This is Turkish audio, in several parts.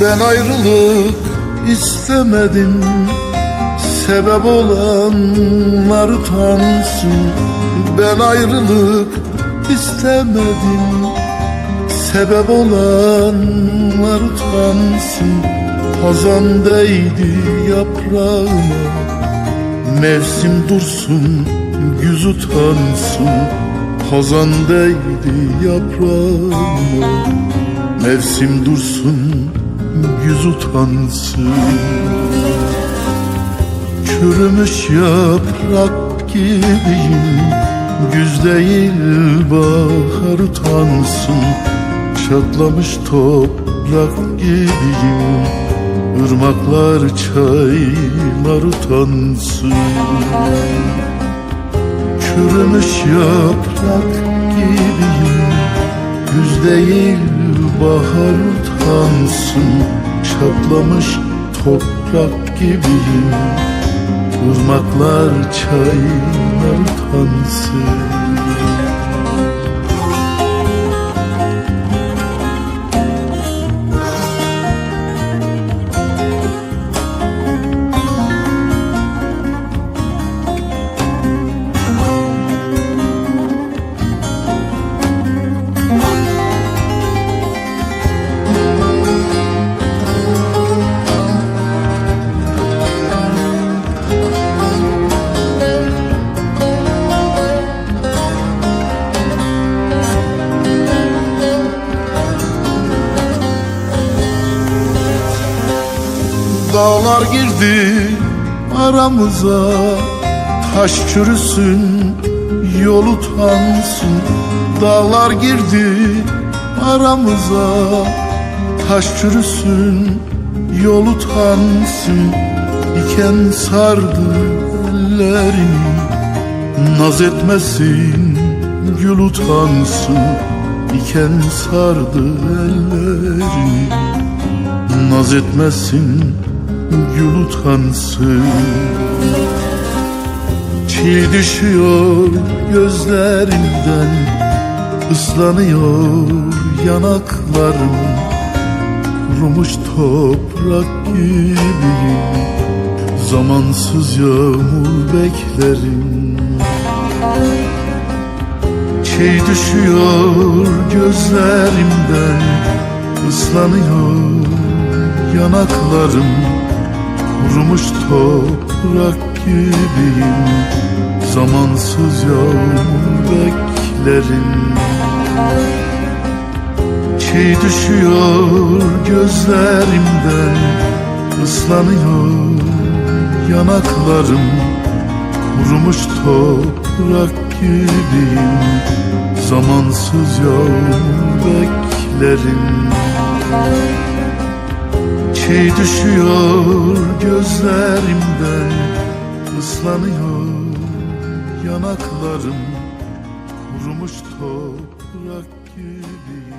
Ben ayrılık istemedim. Sebep olanlar utansın. Ben ayrılık istemedim. Sebep olanlar utansın. Hazan değdi yaprağıma. Mevsim dursun yüz utansın. Hazan değdi yaprağıma. Mevsim dursun yüz utansın. Çürümüş yaprak gibiyim. Güz değil bahar utansın. Çatlamış toprak gibiyim. Irmaklar çaylar utansın. Çürümüş yaprak gibiyim. Güz değil bahar utansın Çatlamış toprak gibiyim. Irmaklar çaylar utansın Dağlar girdi aramıza. Taş çürüsün yol utansın. Dağlar girdi aramıza. Taş çürüsün yol utansın. Diken sardı ellerini. Naz etmesin gül utansın. Diken sardı ellerini. Naz etmesin gül utansın Çil düşüyor gözlerimden ıslanıyor yanaklarım Kurumuş toprak gibiyim Zamansız yağmur beklerim. Çiğ düşüyor gözlerimden ıslanıyor yanaklarım Kurumuş toprak gibiyim Zamansız yağmur beklerim. Çiğ düşüyor gözlerimden ıslanıyor yanaklarım. Kurumuş toprak gibiyim Zamansız yağmur beklerim Çiğ düşüyor gözlerimden ıslanıyor yanaklarım Kurumuş toprak gibiyim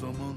Zaman